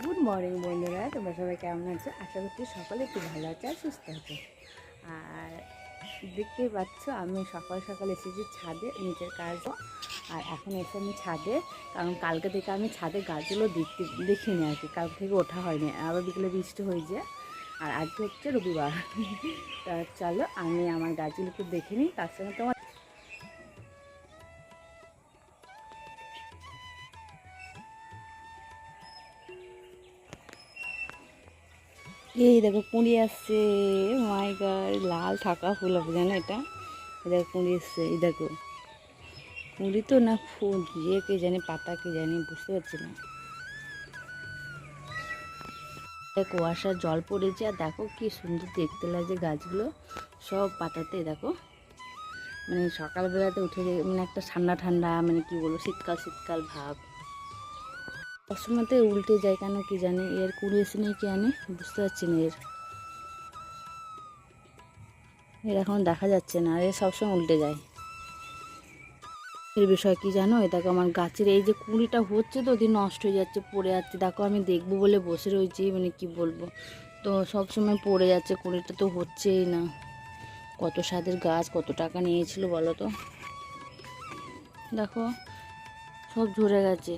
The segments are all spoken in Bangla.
গুড মর্নিং বন্ধুরা। তোমরা সবাই কেমন আছো? আশা করছি সকলে একটু ভালো আছে আর সুস্থ আছে। আর দেখতেই পাচ্ছ, আমি সকাল সকাল এসেছি ছাদে, নিচের কাজ। আর এখন এসে আমি ছাদে, কারণ কালকে থেকে আমি ছাদে গাছগুলো দেখতে, দেখিনি আর কি। কাল থেকে ওঠা হয়নি। আবার বিকেলে বৃষ্টি হয়ে যায় আর আজকে হচ্ছে রবিবার। তা চলো, আমি আমার গাছগুলো একটু দেখে নিই। তার সঙ্গে তোমার এই দেখো কুঁড়ি আসছে। মাই গড লাল থাকা ফুল হবে, জানো এটা? দেখো কুঁড়ি এসছে, এই দেখো। কুঁড়ি তো না ফুল গিয়ে কে জানি, পাতা কে জানি, বুঝতে পারছি না। কুয়াশার জল পড়েছে, আর দেখো কি সুন্দর দেখতে লাগছে গাছগুলো। সব পাতাতে, দেখো। মানে সকালবেলাতে উঠে মানে একটা ঠান্ডা ঠান্ডা মানে কি বলব, শীতকাল শীতকাল ভাব। সবসময়তে উল্টে যায় কেন কি জানি, এর কুড়ি এসে নেই কি জানি বুঝতে পারছি না এর। এর এখন দেখা যাচ্ছে না এর সবসময় উল্টে যায়। এর বিষয় কি জানো? এ দেখো আমার গাছের এই যে কুড়িটা হচ্ছে তো, ওদিন নষ্ট হয়ে যাচ্ছে, পড়ে যাচ্ছে। দেখো আমি দেখব বলে বসে রয়েছি মানে কি বলব? তো সব সময় পড়ে যাচ্ছে, কুড়িটা তো হচ্ছেই না। কত স্বাদের গাছ, কত টাকা নিয়েছিল বলো তো? দেখো, সব ঝরে গেছে।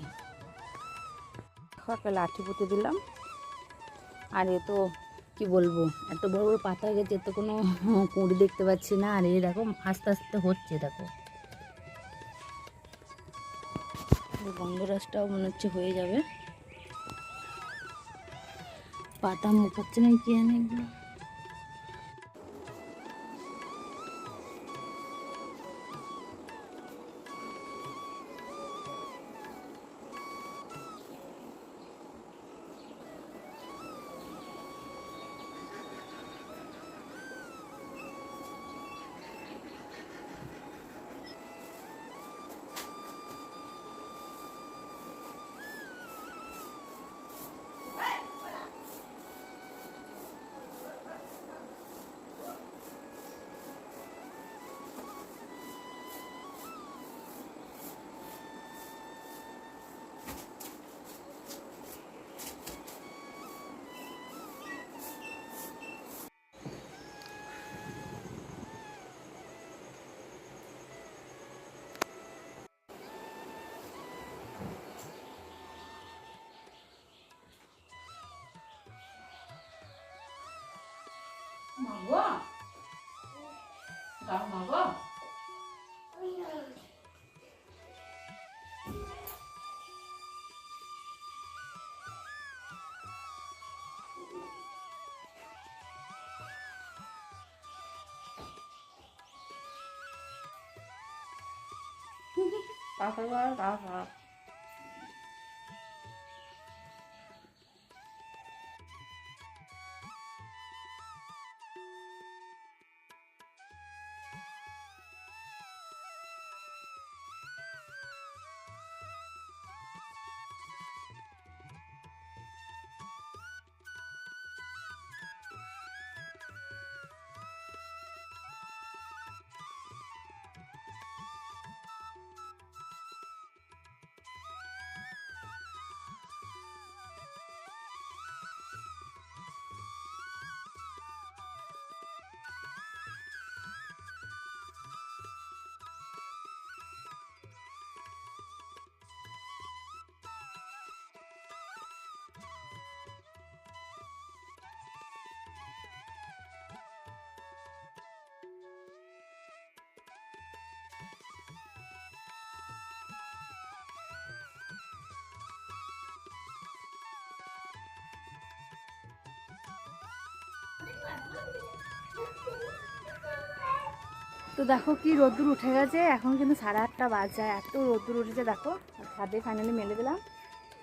দেখো একটা লাঠি পুঁতে দিলাম। আর এ তো কি বলব, এত বড় বড় পাতা হয়ে গেছে তো কোনো কুঁড়ি দেখতে পাচ্ছি না। আর এরকম আস্তে আস্তে হচ্ছে, দেখো। এই গন্ধরাজটাও মনে হচ্ছে হয়ে যাবে। পাতা মুখাচ্ছে না কি জানি এগুলো মাগো গাও মাগো তারপর তারপর তো দেখো কি রোদ্দুর উঠে গেছে, এখন কিন্তু সাড়ে আটটা বাজে, এত রোদ্দুর উঠেছে দেখো। ছাদে ফাইনালি মেলে দিলাম।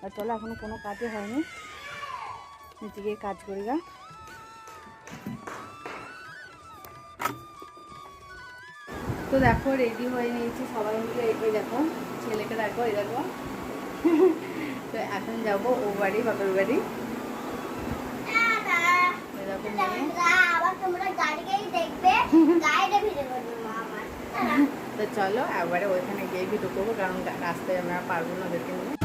আর চলো, এখনও কোনো কাজই হয়নি। নিচে গিয়ে কাজ করি গা। তো দেখো রেডি হয়ে নিয়েছি সবাই মিলে। এই দেখো, ছেলেকে দেখো, এই দেখো। তো এখন যাব, ও বাড়ি, বাপের বাড়ি এই দেখো মেয়ে আবার তোমরা গাড়িকেই দেখবে গাড়িটা ভিডিও করবে মা আমার তো চলো একবারে ওইখানে গিয়ে ভিডিও করব কারণ রাস্তায় আমরা পারব না ওদেরকে নিয়ে।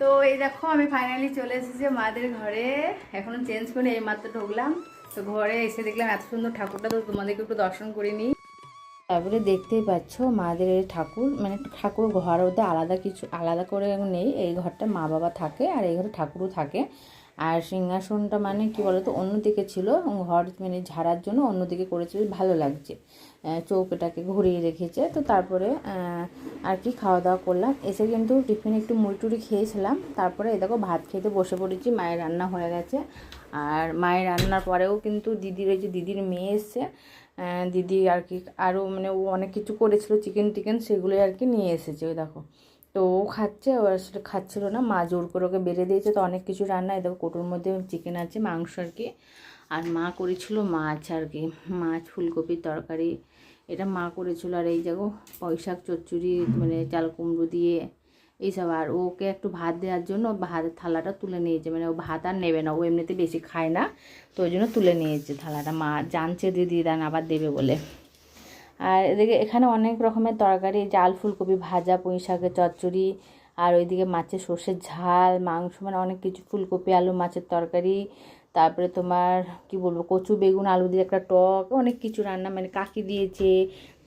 তো এই দেখো, আমি ফাইনালি চলে এসেছি মাদের ঘরে। এখনও চেঞ্জ করে এই মাত্র ঢুকলাম। তো ঘরে এসে দেখলাম এত সুন্দর ঠাকুরটা, তো তোমাদেরকে একটু দর্শন করে নিই। তারপরে দেখতেই পাচ্ছ মাদের ঠাকুর মানে ঠাকুর ঘর ওদের আলাদা কিছু, আলাদা করে নেই। এই ঘরটা মা বাবা থাকে আর এই ঘরে ঠাকুরও থাকে। আর সিংহাসনটা মানে কি বলতো, অন্যদিকে ছিল। ঘর মানে ঝাড়ার জন্য অন্যদিকে করেছে ভালো লাগছে। চৌকিটাকে ঘুরিয়ে রেখেছে। তো তারপরে আর কি খাওয়া দাওয়া করলাম। এসে কিন্তু টিফিনে একটু মুড়ি খেয়েছিলাম। তারপরে এই দেখো, ভাত খেতে বসে পড়েছি, মায়ের রান্না হয়ে গেছে। আর মায়ের রান্নার পরেও কিন্তু দিদির, ওই যে দিদির মেয়ে এসছে দিদি আর কি আরও মানে ও অনেক কিছু করেছিল, চিকেন টিকেন সেগুলোই আর কি নিয়ে এসেছে, ওই দেখো। তো ও খাচ্ছে, ও আর সেটা খাচ্ছিল না। মা জোর করে ওকে বেড়ে দিয়েছে, তো অনেক কিছু রান্না। এই দেখো, কোটোর মধ্যে চিকেন আছে, মাংস আর কি। আর মা করেছিল মাছ আর কি, মাছ, ফুলকপির তরকারি। এটা মা করেছিল আর এই দেখো পয়শাক চচ্চড়ি মানে চাল কুমড়ো দিয়ে এইসব। আর ওকে একটু ভাত দেওয়ার জন্য ভাতের থালাটা তুলে নিয়েছে। মানে ও ভাত আর নেবে না, ও এমনিতে বেশি খায় না, তো ওই জন্য তুলে নিয়েছে থালাটা। মা জানছে দিদি দান আবার দেবে বলে। আর এদিকে এখানে অনেক রকমের তরকারি জাল ফুলকপি ভাজা, পুঁই শাকের চচ্চড়ি, আর ওইদিকে মাছের সর্ষের ঝাল, মাংস মানে অনেক কিছু। ফুলকপি, আলু, মাছের তরকারি তারপরে তোমার, কি বলব, কচু, বেগুন, আলু দিয়ে একটা টক, অনেক কিছু রান্না মানে কাকি দিয়েছে,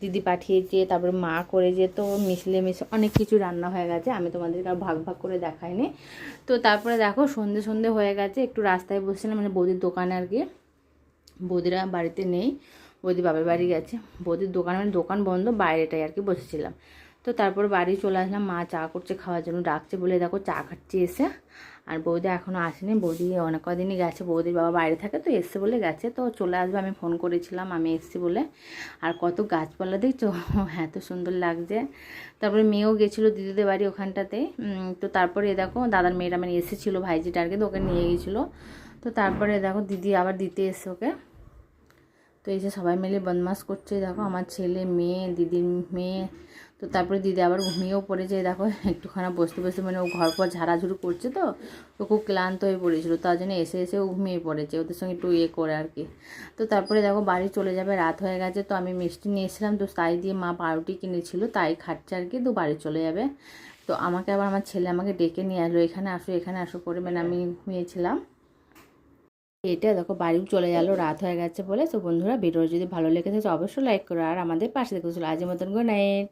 দিদি পাঠিয়েছে, তারপরে মা করেছে, তো মিশলে মিশে অনেক কিছু রান্না হয়ে গেছে, আমি তোমাদেরকে আর ভাগ ভাগ করে দেখাইনি। তো তারপরে দেখো, সন্ধে সন্ধে হয়ে গেছে, একটু রাস্তায় বসছিলাম মানে বৌদির দোকানে আর কি। বৌদিরা বাড়িতে নেই, বৌদি বাবার বাড়ি গেছে, বৌদির দোকান মানে দোকান বন্ধ, বাইরেটাই আর কি বসেছিলাম। তো তারপর বাড়ি চলে আসলাম, মা চা করছে, খাওয়ার জন্য ডাকছে বলে, দেখো চা খাচ্ছে এসে। আর বৌদি এখনও আসেনি। বৌদি অনেক কদিনই গেছে, বৌদির বাবা বাইরে থাকে তো এসছে বলে গেছে। তো চলে আসবে, আমি ফোন করেছিলাম, আমি এসছি বলে। আর কত গাছপালা দেখছ? হ্যাঁ তো সুন্দর লাগছে। তারপরে মেয়েও গেছিল দিদিদের বাড়ি ওখানটাতে। তো তারপরে এ দেখো, দাদার মেয়েরা মানে এসেছিল ভাইজিটা আর কি তো ওকে নিয়ে গেছিল। তো তারপরে দেখো, দিদি আবার দিতে এসে ওকে। তো যে সবাই মিলে বদমাস করছে, দেখো আমার ছেলে, মেয়ে, দিদির মেয়ে। তো তারপরে দিদি আবার ঘুমিয়েও পড়েছে দেখো একটুখানি বসতে বসতে মানে ও ঘর পর ঝাড়াঝুড়ি করছে তো, ও খুব ক্লান্ত হয়ে পড়েছিল। তার জন্য এসে এসে ও ঘুমিয়ে পড়েছে, ওদের সঙ্গে একটু ইয়ে করে আর কি। তো তারপরে দেখো বাড়ি চলে যাবে, রাত হয়ে গেছে তো আমি মিষ্টি নিয়ে এসেছিলাম, তো তাই দিয়ে মা পাউরুটি কিনেছিল, তাই খাচ্ছে আর কি, তো বাড়ি চলে যাবে। তো আমাকে আবার আমার ছেলে আমাকে ডেকে নিয়ে আসলো এখানে আসো এখানে আসো করে মানে আমি ঘুমিয়েছিলাম। এটা দেখো বাড়িও চলে গেল, রাত হয়ে গেছে বলে। তো বন্ধুরা ভিডিও যদি ভালো লেগে থাকে, অবশ্যই লাইক করো। আর আমাদের পাশে চলো আজের মতন গুড নাইট